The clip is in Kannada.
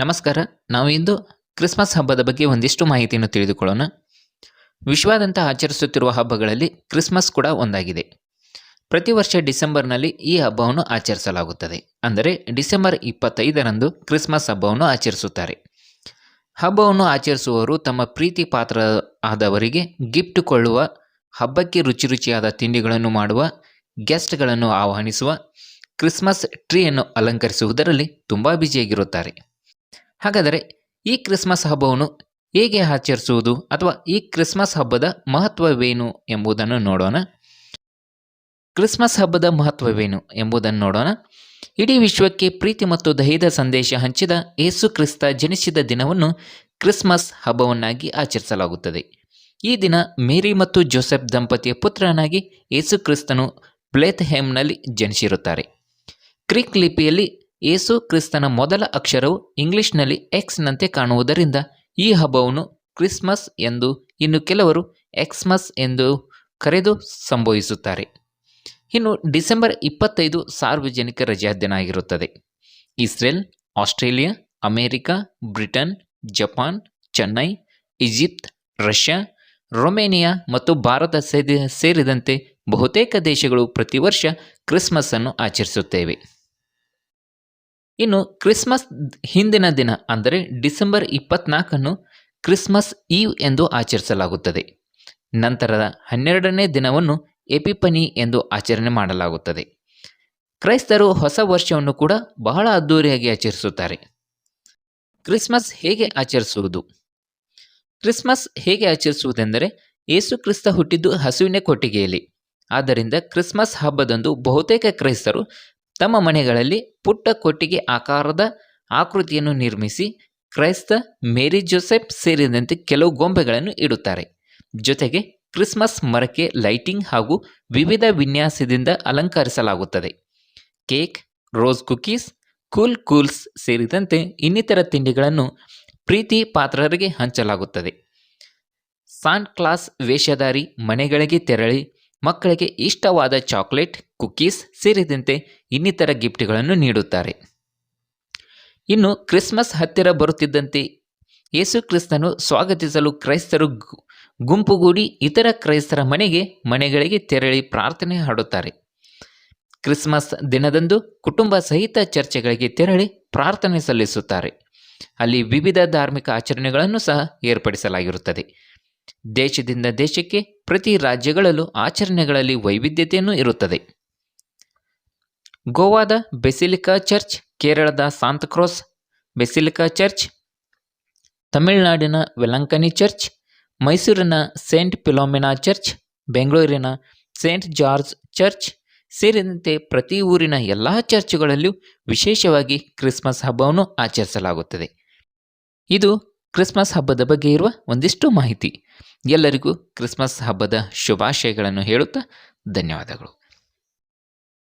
ನಮಸ್ಕಾರ. ನಾವು ಇಂದು ಕ್ರಿಸ್ಮಸ್ ಹಬ್ಬದ ಬಗ್ಗೆ ಒಂದಿಷ್ಟು ಮಾಹಿತಿಯನ್ನು ತಿಳಿದುಕೊಳ್ಳೋಣ. ವಿಶ್ವಾದ್ಯಂತ ಆಚರಿಸುತ್ತಿರುವ ಹಬ್ಬಗಳಲ್ಲಿ ಕ್ರಿಸ್ಮಸ್ ಕೂಡ ಒಂದಾಗಿದೆ. ಪ್ರತಿ ವರ್ಷ ಡಿಸೆಂಬರ್ನಲ್ಲಿ ಈ ಹಬ್ಬವನ್ನು ಆಚರಿಸಲಾಗುತ್ತದೆ. ಅಂದರೆ ಡಿಸೆಂಬರ್ ಇಪ್ಪತ್ತೈದರಂದು ಕ್ರಿಸ್ಮಸ್ ಹಬ್ಬವನ್ನು ಆಚರಿಸುತ್ತಾರೆ. ಹಬ್ಬವನ್ನು ಆಚರಿಸುವವರು ತಮ್ಮ ಪ್ರೀತಿ ಪಾತ್ರ ಆದವರಿಗೆ ಗಿಫ್ಟ್ ಕೊಳ್ಳುವ ಹಬ್ಬಕ್ಕೆ ರುಚಿ ರುಚಿಯಾದ ತಿಂಡಿಗಳನ್ನು ಮಾಡುವ, ಗೆಸ್ಟ್ಗಳನ್ನು ಆಹ್ವಾನಿಸುವ, ಕ್ರಿಸ್ಮಸ್ ಟ್ರೀಯನ್ನು ಅಲಂಕರಿಸುವುದರಲ್ಲಿ ತುಂಬ ಬ್ಯುಸಿಯಾಗಿರುತ್ತಾರೆ. ಹಾಗಾದರೆ ಈ ಕ್ರಿಸ್ಮಸ್ ಹಬ್ಬವನ್ನು ಹೇಗೆ ಆಚರಿಸುವುದು ಅಥವಾ ಈ ಕ್ರಿಸ್ಮಸ್ ಹಬ್ಬದ ಮಹತ್ವವೇನು ಎಂಬುದನ್ನು ನೋಡೋಣ. ಕ್ರಿಸ್ಮಸ್ ಹಬ್ಬದ ಮಹತ್ವವೇನು ಎಂಬುದನ್ನು ನೋಡೋಣ. ಇಡೀ ವಿಶ್ವಕ್ಕೆ ಪ್ರೀತಿ ಮತ್ತು ದಹಿದ ಸಂದೇಶ ಹಂಚಿದ ಯೇಸು ಕ್ರಿಸ್ತ ಜನಿಸಿದ ದಿನವನ್ನು ಕ್ರಿಸ್ಮಸ್ ಹಬ್ಬವನ್ನಾಗಿ ಆಚರಿಸಲಾಗುತ್ತದೆ. ಈ ದಿನ ಮೇರಿ ಮತ್ತು ಜೋಸೆಫ್ ದಂಪತಿಯ ಪುತ್ರನಾಗಿ ಏಸು ಕ್ರಿಸ್ತನು ಬ್ಲೇತ್ಹೆಮ್ನಲ್ಲಿ ಜನಿಸಿರುತ್ತಾರೆ. ಕ್ರೀಕ್ ಲಿಪಿಯಲ್ಲಿ ಯೇಸು ಕ್ರಿಸ್ತನ ಮೊದಲ ಅಕ್ಷರವು ಇಂಗ್ಲಿಷ್ನಲ್ಲಿ ಎಕ್ಸ್ನಂತೆ ಕಾಣುವುದರಿಂದ ಈ ಹಬ್ಬವನ್ನು ಕ್ರಿಸ್ಮಸ್ ಎಂದು ಇನ್ನು ಕೆಲವರು ಎಕ್ಸ್ಮಸ್ ಎಂದು ಕರೆದು ಸಂಭವಿಸುತ್ತಾರೆ ಇನ್ನು ಡಿಸೆಂಬರ್ ಇಪ್ಪತ್ತೈದು ಸಾರ್ವಜನಿಕ ರಜಾ ದಿನ ಆಗಿರುತ್ತದೆ. Israel, Australia, America, Britain, Japan, Chennai Egypt Russia, Romania ಮತ್ತು ಭಾರತ ಸೇರಿ, ಸೇರಿದಂತೆ ಬಹುತೇಕ ದೇಶಗಳು ಪ್ರತಿ ವರ್ಷ ಕ್ರಿಸ್ಮಸ್ ಅನ್ನು ಆಚರಿಸುತ್ತೇವೆ. ಇನ್ನು ಕ್ರಿಸ್ಮಸ್ ಹಿಂದಿನ ದಿನ, ಅಂದರೆ ಡಿಸೆಂಬರ್ ಇಪ್ಪತ್ನಾಲ್ಕನ್ನು ಕ್ರಿಸ್ಮಸ್ ಈವ್ ಎಂದು ಆಚರಿಸಲಾಗುತ್ತದೆ. ನಂತರದ ಹನ್ನೆರಡನೇ ದಿನವನ್ನು ಎಪಿಪನಿ ಎಂದು ಆಚರಣೆ ಮಾಡಲಾಗುತ್ತದೆ. ಕ್ರೈಸ್ತರು ಹೊಸ ವರ್ಷವನ್ನು ಕೂಡ ಬಹಳ ಅದ್ದೂರಿಯಾಗಿ ಆಚರಿಸುತ್ತಾರೆ. ಕ್ರಿಸ್ಮಸ್ ಹೇಗೆ ಆಚರಿಸುವುದು? ಕ್ರಿಸ್ಮಸ್ ಹೇಗೆ ಆಚರಿಸುವುದೆಂದರೆ ಯೇಸು ಕ್ರಿಸ್ತ ಹುಟ್ಟಿದ್ದು ಹಸುವಿನ ಕೊಟ್ಟಿಗೆಯಲ್ಲಿ. ಆದ್ದರಿಂದ ಕ್ರಿಸ್ಮಸ್ ಹಬ್ಬದಂದು ಬಹುತೇಕ ಕ್ರೈಸ್ತರು ತಮ್ಮ ಮನೆಗಳಲ್ಲಿ ಪುಟ್ಟ ಕೊಟ್ಟಿಗೆ ಆಕಾರದ ಆಕೃತಿಯನ್ನು ನಿರ್ಮಿಸಿ ಕ್ರೈಸ್ತ ಮೇರಿ ಜೋಸೆಫ್ ಸೇರಿದಂತೆ ಕೆಲವು ಗೊಂಬೆಗಳನ್ನು ಇಡುತ್ತಾರೆ. ಜೊತೆಗೆ ಕ್ರಿಸ್ಮಸ್ ಮರಕ್ಕೆ ಲೈಟಿಂಗ್ ಹಾಗೂ ವಿವಿಧ ವಿನ್ಯಾಸದಿಂದ ಅಲಂಕರಿಸಲಾಗುತ್ತದೆ. Cake, rose cookies, cool cools ಸೇರಿದಂತೆ ಇನ್ನಿತರ ತಿಂಡಿಗಳನ್ನು ಪ್ರೀತಿ ಪಾತ್ರರಿಗೆ ಹಂಚಲಾಗುತ್ತದೆ. ಸಾನ್ ಕ್ಲಾಸ್ ವೇಷಧಾರಿ ಮನೆಗಳಿಗೆ ತೆರಳಿ ಮಕ್ಕಳಿಗೆ ಇಷ್ಟವಾದ ಚಾಕ್ಲೇಟ್ ಕುಕ್ಕೀಸ್ ಸೇರಿದಂತೆ ಇನ್ನಿತರ ಗಿಫ್ಟ್ಗಳನ್ನು ನೀಡುತ್ತಾರೆ. ಇನ್ನು ಕ್ರಿಸ್ಮಸ್ ಹತ್ತಿರ ಬರುತ್ತಿದ್ದಂತೆ ಯೇಸು ಕ್ರಿಸ್ತನು ಸ್ವಾಗತಿಸಲು ಕ್ರೈಸ್ತರು ಗುಂಪುಗೂಡಿ ಇತರ ಕ್ರೈಸ್ತರ ಮನೆಗೆ, ಮನೆಗಳಿಗೆ ತೆರಳಿ ಪ್ರಾರ್ಥನೆ ಹಾಡುತ್ತಾರೆ. ಕ್ರಿಸ್ಮಸ್ ದಿನದಂದು ಕುಟುಂಬ ಸಹಿತ ಚರ್ಚೆಗಳಿಗೆ ತೆರಳಿ ಪ್ರಾರ್ಥನೆ ಸಲ್ಲಿಸುತ್ತಾರೆ. ಅಲ್ಲಿ ವಿವಿಧ ಧಾರ್ಮಿಕ ಆಚರಣೆಗಳನ್ನು ಸಹ ಏರ್ಪಡಿಸಲಾಗಿರುತ್ತದೆ. ದೇಶದಿಂದ ದೇಶಕ್ಕೆ, ಪ್ರತಿ ರಾಜ್ಯಗಳಲ್ಲೂ ಆಚರಣೆಗಳಲ್ಲಿ ವೈವಿಧ್ಯತೆಯನ್ನು ಇರುತ್ತದೆ. ಗೋವಾದ ಬೆಸಿಲಿಕಾ ಚರ್ಚ್, ಕೇರಳದ ಸಾಂತಕ್ರೋಸ್ ಬೆಸಿಲಿಕಾ ಚರ್ಚ್, ತಮಿಳುನಾಡಿನ ವೆಲಂಕನಿ ಚರ್ಚ್, ಮೈಸೂರಿನ ಸೇಂಟ್ ಪಿಲೋಮಿನಾ ಚರ್ಚ್, ಬೆಂಗಳೂರಿನ ಸೇಂಟ್ ಜಾರ್ಜ್ ಚರ್ಚ್ ಸೇರಿದಂತೆ ಪ್ರತಿ ಊರಿನ ಎಲ್ಲ ಚರ್ಚ್ಗಳಲ್ಲೂ ವಿಶೇಷವಾಗಿ ಕ್ರಿಸ್ಮಸ್ ಹಬ್ಬವನ್ನು ಆಚರಿಸಲಾಗುತ್ತದೆ. ಇದು ಕ್ರಿಸ್ಮಸ್ ಹಬ್ಬದ ಬಗ್ಗೆ ಇರುವ ಒಂದಿಷ್ಟು ಮಾಹಿತಿ. ಎಲ್ಲರಿಗೂ ಕ್ರಿಸ್ಮಸ್ ಹಬ್ಬದ ಶುಭಾಶಯಗಳನ್ನು ಹೇಳುತ್ತಾ ಧನ್ಯವಾದಗಳು.